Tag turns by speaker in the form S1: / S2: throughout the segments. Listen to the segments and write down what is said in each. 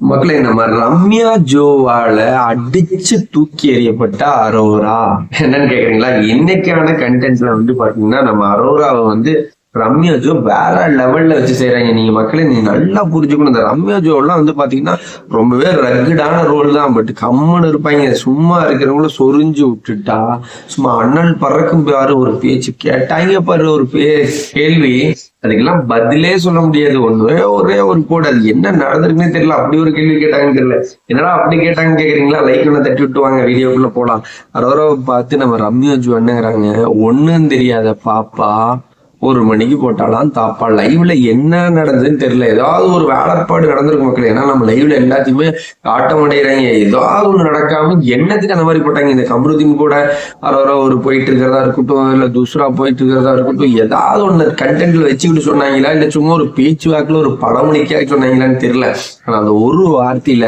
S1: மக்களே நம்ம ரம்யா ஜோவால அடிச்சு தூக்கி எறியப்பட்ட அரோரா. என்னன்னு கேக்குறீங்களா? இன்னைக்கான கண்டென்ட்ல வந்து பாத்தீங்கன்னா நம்ம அரோராவை வந்து ரம்யா ஜோ வேற லெவல்ல வச்சு செய்யறாங்க நீங்க மக்களே நீங்க நல்லா புரிஞ்சுக்கணும். இந்த ரம்யா ஜோ எல்லாம் வந்து பாத்தீங்கன்னா ரொம்பவே ரகுடான ரோல் தான். பட் கம்முன்னு இருப்பாங்க. சும்மா இருக்கிறவங்கள சொரிஞ்சு விட்டுட்டா சும்மா அண்ணன் பறக்கும் பாரு ஒரு பேச்சு கேட்டாங்க பாரு ஒரு பே கேள்வி. அதுக்கெல்லாம் பதிலே சொல்ல முடியாது. ஒண்ணே ஒரே ஒரு கூட அது என்ன நடந்திருக்குன்னு தெரியல. அப்படி ஒரு கேள்வி கேட்டாங்கன்னு தெரியல. என்னடா அப்படி கேட்டாங்க கேக்குறீங்களா? லைக் ஒண்ணு தட்டி விட்டுவாங்க. வீடியோக்குள்ள போலாம். அரோராவை பார்த்து நம்ம ரம்யா ஜோ என்னங்கிறாங்க ஒண்ணும் தெரியாத பாப்பா. ஒரு மணிக்கு போட்டாலாம் தாப்பா லைவ்ல என்ன நடந்ததுன்னு தெரியல. ஏதாவது ஒரு வேலைப்பாடு நடந்திருக்கு மக்கள். ஏன்னா நம்ம லைவ்ல எல்லாத்தையுமே ஆட்டம் அடைகிறாங்க ஏதாவது ஒண்ணு நடக்காம என்னத்துக்கு அந்த மாதிரி போட்டாங்க? இந்த கம்ருதீன் கூட அரோரா ஒரு போயிட்டு இருக்கிறதா இருக்கட்டும் இல்ல துஸ்ரா போயிட்டு இருக்கிறதா இருக்கட்டும் ஏதாவது ஒண்ணு கண்டென்ட்ல வச்சுக்கிட்டு சொன்னாங்களா? இல்ல சும்மா ஒரு பேச்சு வாக்குல ஒரு படமணிக்கா சொன்னாங்களான்னு தெரியல. ஆனா அந்த ஒரு வார்த்தையில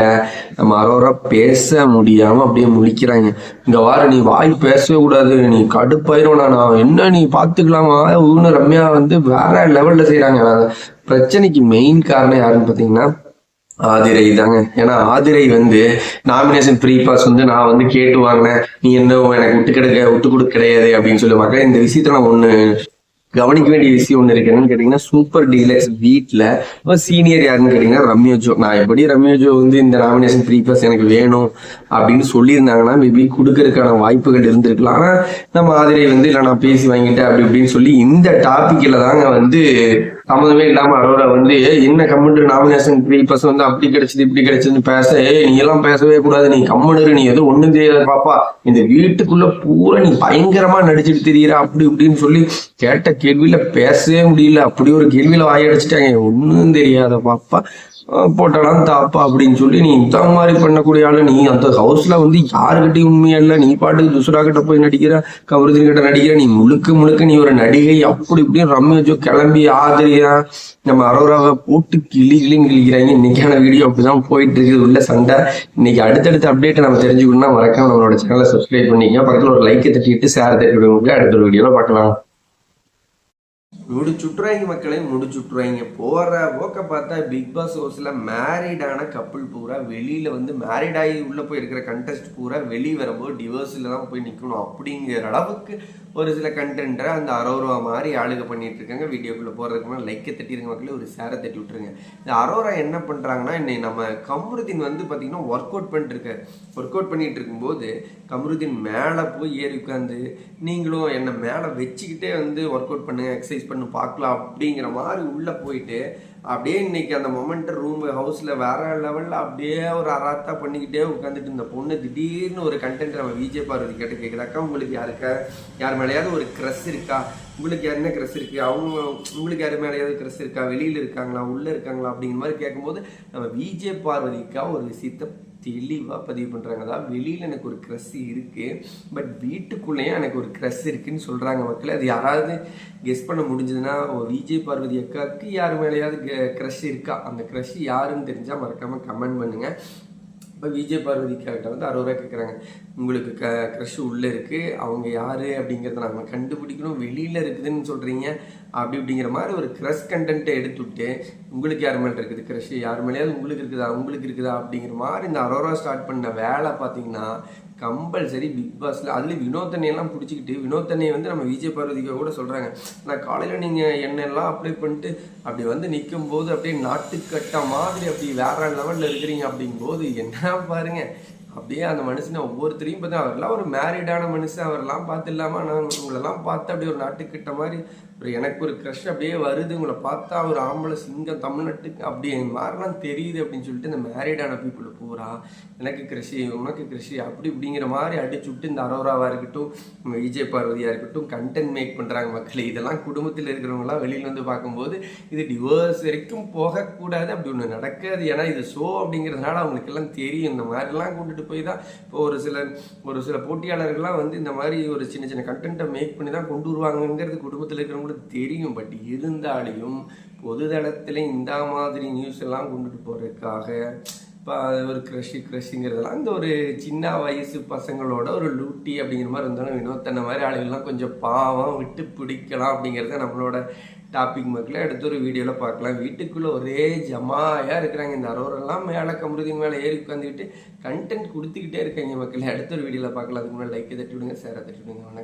S1: நம்ம அரோரா பேச முடியாம அப்படியே முழிக்கிறாங்க. இந்த வார நீ வாய் பேசவே கூடாது நீ கடுப்பாயிரும் நான் என்ன நீ பாத்துக்கலாமா ஊன்னு ரம்யா வந்து வேற லெவல்ல செய்யறாங்க பிரச்சனைக்கு மெயின் காரணம் யாருன்னு பாத்தீங்கன்னா ஆதிரை தாங்க. ஏன்னா ஆதிரை வந்து நாமினேஷன் ப்ரீ பாஸ் வந்து நான் வந்து கேட்டு வாங்கினேன். நீ என்ன எனக்கு விட்டு கிடைக்க விட்டு கொடுக்க கிடையாது அப்படின்னு சொல்லுவாங்க. இந்த விஷயத்த நான் ஒன்று கவனிக்க வேண்டிய விஷயம் ஒன்று இருக்கு. என்னன்னு கேட்டீங்கன்னா சூப்பர் டீலக்ஸ் வீட்டில் சீனியர் யாருன்னு கேட்டீங்கன்னா ரம்யோஜோ. நான் எப்படி ரம்யோஜோ வந்து இந்த நாமினேஷன் ப்ரீ பிளஸ் எனக்கு வேணும் அப்படின்னு சொல்லியிருந்தாங்கன்னா மேபி கொடுக்கறதுக்கான வாய்ப்புகள் இருந்திருக்கலாம். ஆனா நம்ம ஆதிரை வந்து இல்லை நான் பேசி வாங்கிட்டேன் அப்படி இப்படின்னு சொல்லி இந்த டாபிக்ல தாங்க வந்து சம்மந்தமே இல்லாம அவரோட வந்து என்ன கம்மெண்ட் நாமினேஷன் ப்ரீ பர்ஸ் வந்து அப்படி கிடைச்சது இப்படி கிடைச்சதுன்னு பேச நீ எல்லாம் பேசவே கூடாது நீ கம்மனு நீ எதுவும் ஒண்ணும் தெரியாத பாப்பா இந்த வீட்டுக்குள்ள பூரா நீ பயங்கரமா நடிச்சுட்டு தெரியற அப்படி இப்படின்னு சொல்லி கேட்ட கேள்வியில பேசவே முடியல. அப்படி ஒரு கேள்வியில வாயடிச்சிட்டாங்க. ஒண்ணும் தெரியாத பாப்பா. போட்டாலாம் தாப்பா அப்படின்னு சொல்லி நீ இந்த மாதிரி பண்ணக்கூடிய ஆளு நீ அந்த ஹவுஸ்ல வந்து யாருக்கிட்டையும் உண்மையா இல்லை. நீ பாட்டுக்கு துசுரா கிட்ட போய் நடிக்கிற கவருதின் கிட்ட நடிக்கிற நீ முழுக்க முழுக்க நீ ஒரு நடிகை அப்படி இப்படின்னு ரம்யஜோ கிளம்பி ஆதரியா நம்ம அரோராவை போட்டு கிளி கிளின்னு கிளிக்கிறாங்க இன்னைக்கான வீடியோ அப்படிதான் போயிட்டு இருக்குது உள்ள சண்டை. இன்னைக்கு அடுத்தடுத்த அப்டேட் நம்ம தெரிஞ்சுக்கணும்னா மறக்காம நம்மளோட சேனலை சப்ஸ்கிரைப் பண்ணிக்க பக்கத்துல ஒரு லைக்கை தட்டிட்டு ஷேர் தட்டி அடுத்த ஒரு வீடியோல பார்க்கலாம். முடிச்சுட்றாங்க மக்களை முடிச்சுட்றாங்க. போற போக்க பார்த்தா பிக் பாஸ் ஹவுஸ்ல மேரிடான கப்புள் பூரா வெளியில வந்து மேரிட் ஆகி உள்ள போய் இருக்கிற கண்டெஸ்ட் பூரா வெளியே வரும்போது டிவோர்ஸ்ல தான் போய் நிக்கணும். அப்படிங்கிற அளவுக்கு ஒரு சில கண்டென்ட்டை அந்த அரோரா மாதிரி ஆளுக பண்ணிட்டு இருக்காங்க வீடியோக்குள்ள போறதுக்கு லைக்கை தட்டிருங்க மக்களே ஒரு சேரை தட்டி விட்டுருங்க. இந்த அரோரா என்ன பண்றாங்கன்னா இன்னைக்கு நம்ம கமருதீன் வந்து பாத்தீங்கன்னா ஒர்க் அவுட் பண்ணிட்டு ஒர்க் அவுட் பண்ணிட்டு இருக்கும்போது கமருதீன் மேலே போய் ஏறி உட்காந்து நீங்களும் என்னை மேலே வச்சுக்கிட்டே வந்து ஒர்க் அவுட் பண்ணுங்க எக்ஸசைஸ் பண்ணு பார்க்கலாம் அப்படிங்கிற மாதிரி உள்ள போயிட்டு அப்படியே இன்னைக்கு அந்த மொமெண்ட் ரூம் ஹவுஸில் வேற லெவலில் அப்படியே ஒரு அராத்தா பண்ணிக்கிட்டே உட்காந்துட்டு இந்த பொண்ணு திடீர்னு ஒரு கண்டென்ட் நம்ம விஜய் பார்வதி கேட்டு கேட்குறாக்கா உங்களுக்கு யாருக்கா யார் மேலேயாவது ஒரு க்ரஷ் இருக்கா? உங்களுக்கு யார் என்ன க்ரெஸ் இருக்கு? அவங்க உங்களுக்கு யார் மேலேயாவது க்ரெஸ் இருக்கா? வெளியில் இருக்காங்களா? உள்ளே இருக்காங்களா? அப்படிங்கிற மாதிரி கேட்கும்போது நம்ம விஜய் பார்வதிக்கா ஒரு விஷயத்த தெளிவாக பதிவு பண்ணுறாங்க அதாவது வெளியில் எனக்கு ஒரு க்ரஷ் இருக்குது பட் வீட்டுக்குள்ளேயும் எனக்கு ஒரு க்ரஷ் இருக்குதுன்னு சொல்கிறாங்க மக்கள். அது யாராவது கெஸ் பண்ண முடிஞ்சதுன்னா விஜய் பார்வதி அக்காவுக்கு யார் மேலேயாவது க்ரஷ் இருக்கா? அந்த க்ரஷ் யாருன்னு தெரிஞ்சால் மறக்காமல் கமெண்ட் பண்ணுங்கள் இப்போ விஜய் பார்வதி கேரக்டர் வந்து அறுபது ரூபா கேட்குறாங்க உங்களுக்கு க க்ரஷ் உள்ளே இருக்குது அவங்க யார்? அப்படிங்கிறத நம்ம கண்டுபிடிக்கணும். வெளியில் இருக்குதுன்னு சொல்கிறீங்க அப்படி இப்படிங்கிற மாதிரி ஒரு க்ரஷ் கண்டென்ட்டை எடுத்துவிட்டு உங்களுக்கு யார் மேலே இருக்குது க்ரஷ் யார் மேலேயாவது உங்களுக்கு இருக்குதா? உங்களுக்கு இருக்குதா? அப்படிங்கிற மாதிரி இந்த அரோரா ஸ்டார்ட் பண்ண வேலை பார்த்தீங்கன்னா கம்பல்சரி பிக் பாஸில் அதுலேயும் வினோத்தனையெல்லாம் பிடிச்சிக்கிட்டு வினோத்தனையை வந்து நம்ம விஜய் பார்வதிக்கு கூட சொல்கிறாங்க நான் காலையில் நீங்கள் என்னெல்லாம் அப்ளை பண்ணிட்டு அப்படி வந்து நிற்கும் போது அப்படியே நாட்டுக்கட்ட மாதிரி அப்படி வேற லெவலில் இருக்கிறீங்க அப்படிங்கும்போது என்ன பாருங்க. அப்படியே அந்த மனுஷனை ஒவ்வொருத்தரையும் பார்த்தா அவர்லாம் ஒரு மேரிடான மனுஷன் அவரெல்லாம் பார்த்து இல்லாமல் நான் உங்களெல்லாம் பார்த்து அப்படியே ஒரு நாட்டுக்கிட்ட மாதிரி எனக்கு ஒரு க்ரஷ் அப்படியே வருது. உங்களை பார்த்தா ஒரு ஆம்பளை சிங்கம் தமிழ்நாட்டுக்கு அப்படி மாதிரிலாம் தெரியுது அப்படின்னு சொல்லிட்டு இந்த மேரீடான பீப்புள் பூரா எனக்கு கிருஷி உனக்கு கிருஷி அப்படி இப்படிங்கிற மாதிரி அடிச்சு விட்டு இந்த அரோராவாக இருக்கட்டும் விஜய் பார்வதியாக இருக்கட்டும் கண்டென்ட் மேக் பண்ணுறாங்க மக்கள். இதெல்லாம் குடும்பத்தில் இருக்கிறவங்களாம் வெளியில் வந்து பார்க்கும்போது இது டிவோர்ஸ் வரைக்கும் போகக்கூடாது. அப்படி ஒன்று நடக்காது. ஏன்னா இது ஷோ அப்படிங்கிறதுனால அவங்களுக்கெல்லாம் தெரியும். இந்த மாதிரிலாம் கொண்டுட்டு போய் தான் இப்போ ஒரு சில ஒரு சில போட்டியாளர்கள்லாம் வந்து இந்த மாதிரி ஒரு சின்ன சின்ன கண்டென்ட்டை மேக் பண்ணி தான் கொண்டு வருவாங்கங்கிறது குடும்பத்தில் கூட தெரியும். பட் இருந்தாலையும் பொது தளத்தில் இந்த மாதிரி நியூஸ் எல்லாம் கொண்டுட்டு போகிறதுக்காக இப்போ ஒரு க்ரஷ் க்ரஷிங்கிறதெல்லாம் இந்த ஒரு சின்ன வயசு பசங்களோட ஒரு லூட்டி அப்படிங்கிற மாதிரி இருந்தாலும் வினோத் அந்த மாதிரி ஆளுகள்லாம் கொஞ்சம் பாவம் விட்டு பிடிக்கலாம் அப்படிங்கிறத நம்மளோட டாபிக் மக்களை எடுத்து ஒரு வீடியோவில் பார்க்கலாம். வீட்டுக்குள்ளே ஒரே ஜமாயாக இருக்கிறாங்க. இந்த அரோரெல்லாம் மேலே கமுருதின் மேலே ஏறி உட்காந்துக்கிட்டு கண்டென்ட் கொடுத்துக்கிட்டே இருக்காங்க மக்களை. அடுத்த ஒரு வீடியோவில் பார்க்கலாம். அதுக்கு முன்னாடி லைக்கை தட்டி விடுங்க சேர தட்டி விடுங்க வணக்கம்.